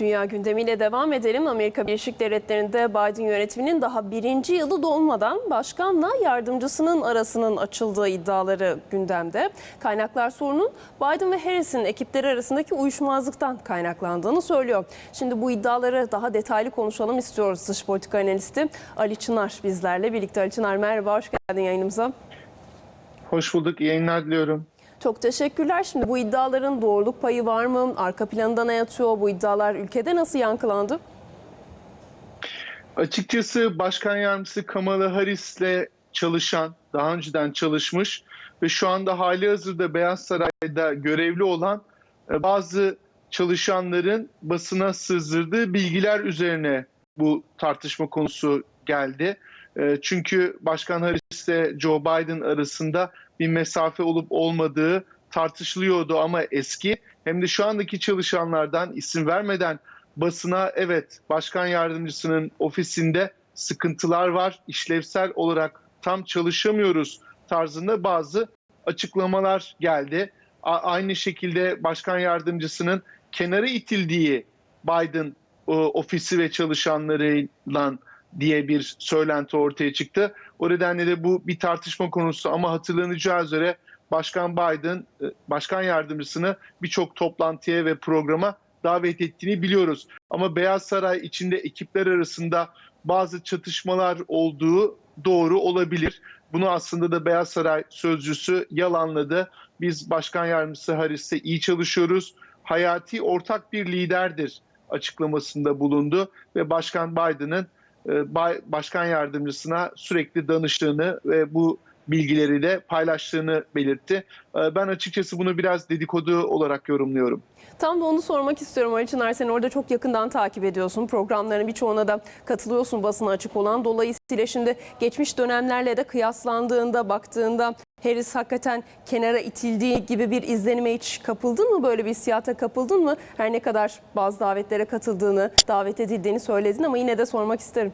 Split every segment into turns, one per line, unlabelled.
Dünya gündemiyle devam edelim. Amerika Birleşik Devletleri'nde Biden yönetiminin daha birinci yılı dolmadan başkanla yardımcısının arasının açıldığı iddiaları gündemde. Kaynaklar sorunun Biden ve Harris'in ekipleri arasındaki uyuşmazlıktan kaynaklandığını söylüyor. Şimdi bu iddiaları daha detaylı konuşalım istiyoruz. Dış politika analisti Ali Çınar bizlerle birlikte. Ali Çınar merhaba, hoş geldin yayınımıza.
Hoş bulduk. Yayınlar diliyorum.
Çok teşekkürler. Şimdi bu iddiaların doğruluk payı var mı? Arka planında ne yatıyor? Bu iddialar ülkede nasıl yankılandı?
Açıkçası Başkan Yardımcısı Kamala Harris'le çalışan, daha önceden çalışmış ve şu anda hali hazırda Beyaz Saray'da görevli olan e, bazı çalışanların basına sızdırdığı bilgiler üzerine bu tartışma konusu geldi. E, Çünkü Başkan Harris ile Joe Biden arasında bir mesafe olup olmadığı tartışılıyordu ama eski hem de şu andaki çalışanlardan isim vermeden basına evet başkan yardımcısının ofisinde sıkıntılar var. işlevsel olarak tam çalışamıyoruz tarzında bazı açıklamalar geldi. A- aynı şekilde başkan yardımcısının kenara itildiği Biden e, ofisi ve çalışanlarıyla diye bir söylenti ortaya çıktı. O nedenle de bu bir tartışma konusu ama hatırlanacağı üzere Başkan Biden e, başkan yardımcısını birçok toplantıya ve programa davet ettiğini biliyoruz. Ama Beyaz Saray içinde ekipler arasında bazı çatışmalar olduğu doğru olabilir. Bunu aslında da Beyaz Saray sözcüsü yalanladı. Biz Başkan Yardımcısı Harris'le iyi çalışıyoruz. Hayati ortak bir liderdir açıklamasında bulundu ve Başkan Biden'ın Başkan Yardımcısına sürekli danıştığını ve bu bilgileri de paylaştığını belirtti. E, Ben açıkçası bunu biraz dedikodu olarak yorumluyorum.
Tam da onu sormak istiyorum Ali Çınar. Sen orada çok yakından takip ediyorsun. Programların birçoğuna da katılıyorsun basına açık olan. Dolayısıyla şimdi geçmiş dönemlerle de kıyaslandığında, baktığında Harris hakikaten kenara itildiği gibi bir izlenime hiç kapıldın mı? Böyle bir hissiyata kapıldın mı? Her ne kadar bazı davetlere katıldığını, davet edildiğini söyledin ama yine de sormak isterim.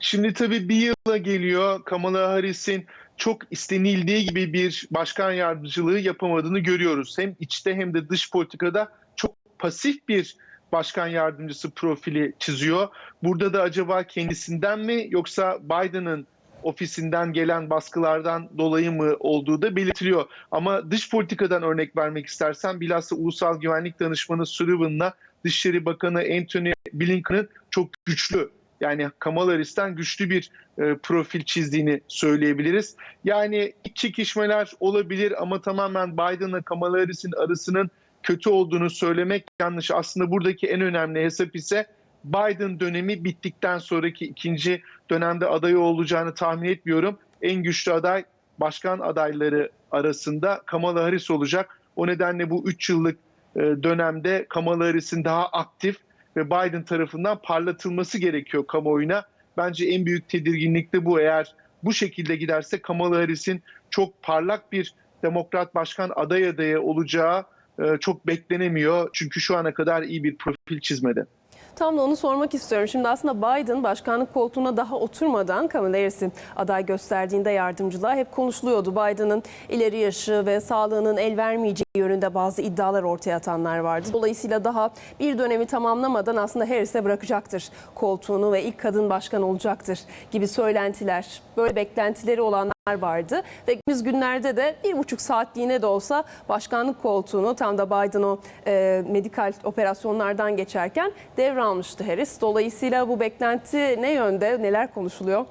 Şimdi tabii bir yıla geliyor. Kamala Harris'in çok istenildiği gibi bir başkan yardımcılığı yapamadığını görüyoruz. Hem içte hem de dış politikada çok pasif bir başkan yardımcısı profili çiziyor. Burada da acaba kendisinden mi yoksa Biden'ın ofisinden gelen baskılardan dolayı mı olduğu da belirtiliyor. Ama dış politikadan örnek vermek istersen bilhassa Ulusal Güvenlik Danışmanı Sullivan'la Dışişleri Bakanı Antony Blinken'ın çok güçlü yani Kamala Harris'ten güçlü bir e, profil çizdiğini söyleyebiliriz. Yani çekişmeler olabilir ama tamamen Biden'la Kamala Harris'in arasının kötü olduğunu söylemek yanlış. Aslında buradaki en önemli hesap ise Biden dönemi bittikten sonraki ikinci dönemde adayı olacağını tahmin etmiyorum. En güçlü aday başkan adayları arasında Kamala Harris olacak. O nedenle bu 3 yıllık e, dönemde Kamala Harris'in daha aktif ve Biden tarafından parlatılması gerekiyor kamuoyuna. Bence en büyük tedirginlik de bu. Eğer bu şekilde giderse Kamala Harris'in çok parlak bir demokrat başkan aday adayı olacağı e, çok beklenemiyor. Çünkü şu ana kadar iyi bir profil çizmedi.
Tam da onu sormak istiyorum. Şimdi aslında Biden başkanlık koltuğuna daha oturmadan Kamala Harris'in aday gösterdiğinde yardımcılığa hep konuşuluyordu. Biden'ın ileri yaşı ve sağlığının el vermeyeceği yönünde bazı iddialar ortaya atanlar vardı. Dolayısıyla daha bir dönemi tamamlamadan aslında Harris'e bırakacaktır koltuğunu ve ilk kadın başkan olacaktır gibi söylentiler, böyle beklentileri olanlar vardı. Ve biz günlerde de bir buçuk saatliğine de olsa başkanlık koltuğunu tam da Biden o e, medikal operasyonlardan geçerken devralmıştı Harris. Dolayısıyla bu beklenti ne yönde, neler konuşuluyor?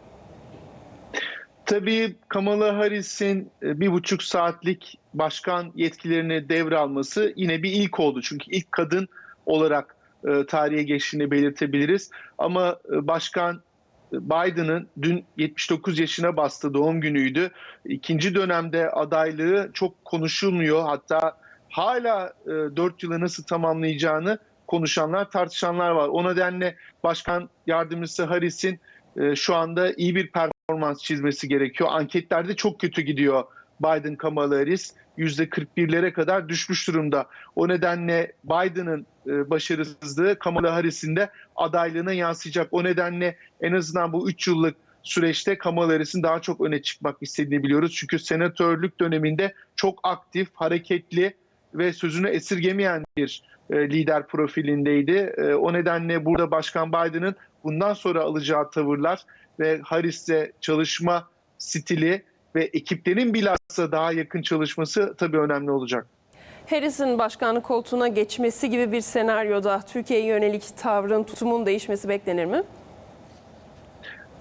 Tabii Kamala Harris'in e, bir buçuk saatlik başkan yetkilerini devralması yine bir ilk oldu. Çünkü ilk kadın olarak e, tarihe geçtiğini belirtebiliriz. Ama e, başkan Biden'ın dün 79 yaşına bastı doğum günüydü. İkinci dönemde adaylığı çok konuşulmuyor. Hatta hala e, 4 yılı nasıl tamamlayacağını konuşanlar, tartışanlar var. O nedenle Başkan Yardımcısı Harris'in e, şu anda iyi bir performans çizmesi gerekiyor. Anketlerde çok kötü gidiyor Biden Kamala Harris. %41'lere kadar düşmüş durumda. O nedenle Biden'ın e, başarısızlığı Kamala Harris'in de adaylığına yansıyacak. O nedenle en azından bu 3 yıllık süreçte Kamala Harris'in daha çok öne çıkmak istediğini biliyoruz. Çünkü senatörlük döneminde çok aktif, hareketli ve sözünü esirgemeyen bir e, lider profilindeydi. E, o nedenle burada Başkan Biden'ın bundan sonra alacağı tavırlar ve Harris'le çalışma stili ve ekiplerin bilhassa daha yakın çalışması tabii önemli olacak.
Harris'in başkanlık koltuğuna geçmesi gibi bir senaryoda Türkiye'ye yönelik tavrın, tutumun değişmesi beklenir mi?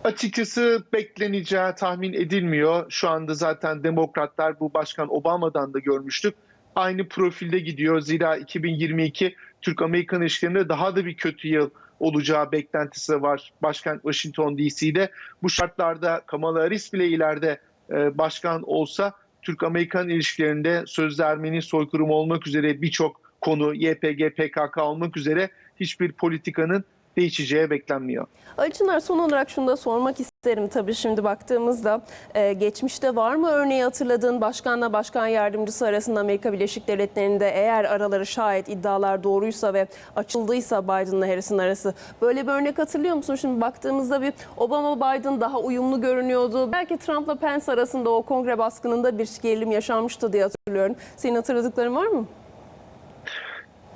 Açıkçası bekleneceği tahmin edilmiyor. Şu anda zaten demokratlar bu başkan Obama'dan da görmüştük. Aynı profilde gidiyor. Zira 2022 Türk-Amerikan ilişkilerinde daha da bir kötü yıl olacağı beklentisi var başkent Washington DC'de. Bu şartlarda Kamala Harris bile ileride e, başkan olsa Türk-Amerikan ilişkilerinde sözde Ermeni soykırımı olmak üzere birçok konu YPG, PKK olmak üzere hiçbir politikanın değişeceği beklenmiyor.
Ali son olarak şunu da sormak isterim. Tabii şimdi baktığımızda e, geçmişte var mı örneği hatırladığın başkanla başkan yardımcısı arasında Amerika Birleşik Devletleri'nde eğer araları şayet iddialar doğruysa ve açıldıysa Biden'la Harris'in arası böyle bir örnek hatırlıyor musun? Şimdi baktığımızda bir Obama Biden daha uyumlu görünüyordu. Belki Trump'la Pence arasında o kongre baskınında bir gerilim yaşanmıştı diye hatırlıyorum. Senin hatırladıkların var mı?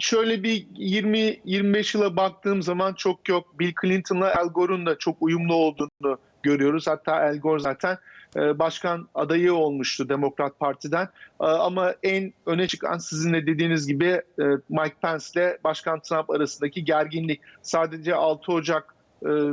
Şöyle bir 20-25 yıla baktığım zaman çok yok. Bill Clinton'la Al Gore'un da çok uyumlu olduğunu görüyoruz. Hatta Al Gore zaten e, başkan adayı olmuştu Demokrat Parti'den. E, Ama en öne çıkan sizin de dediğiniz gibi e, Mike Pence ile Başkan Trump arasındaki gerginlik. Sadece 6 Ocak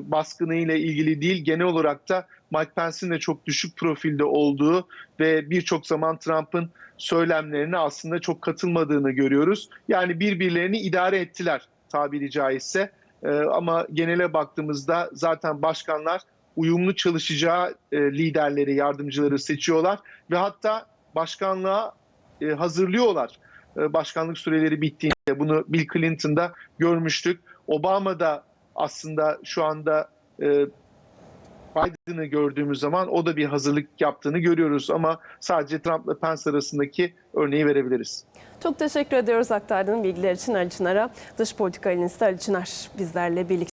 baskını ile ilgili değil genel olarak da Mike Pence'in de çok düşük profilde olduğu ve birçok zaman Trump'ın söylemlerine aslında çok katılmadığını görüyoruz. Yani birbirlerini idare ettiler tabiri caizse. Ee, ama genele baktığımızda zaten başkanlar uyumlu çalışacağı e, liderleri, yardımcıları seçiyorlar ve hatta başkanlığa e, hazırlıyorlar. E, başkanlık süreleri bittiğinde bunu Bill Clinton'da görmüştük. Obama da aslında şu anda e, Biden'ı gördüğümüz zaman o da bir hazırlık yaptığını görüyoruz ama sadece Trump'la Pence arasındaki örneği verebiliriz.
Çok teşekkür ediyoruz aktardığın bilgiler için Ali Çınar'a. Dış politika analisti Ali Çınar bizlerle birlikte.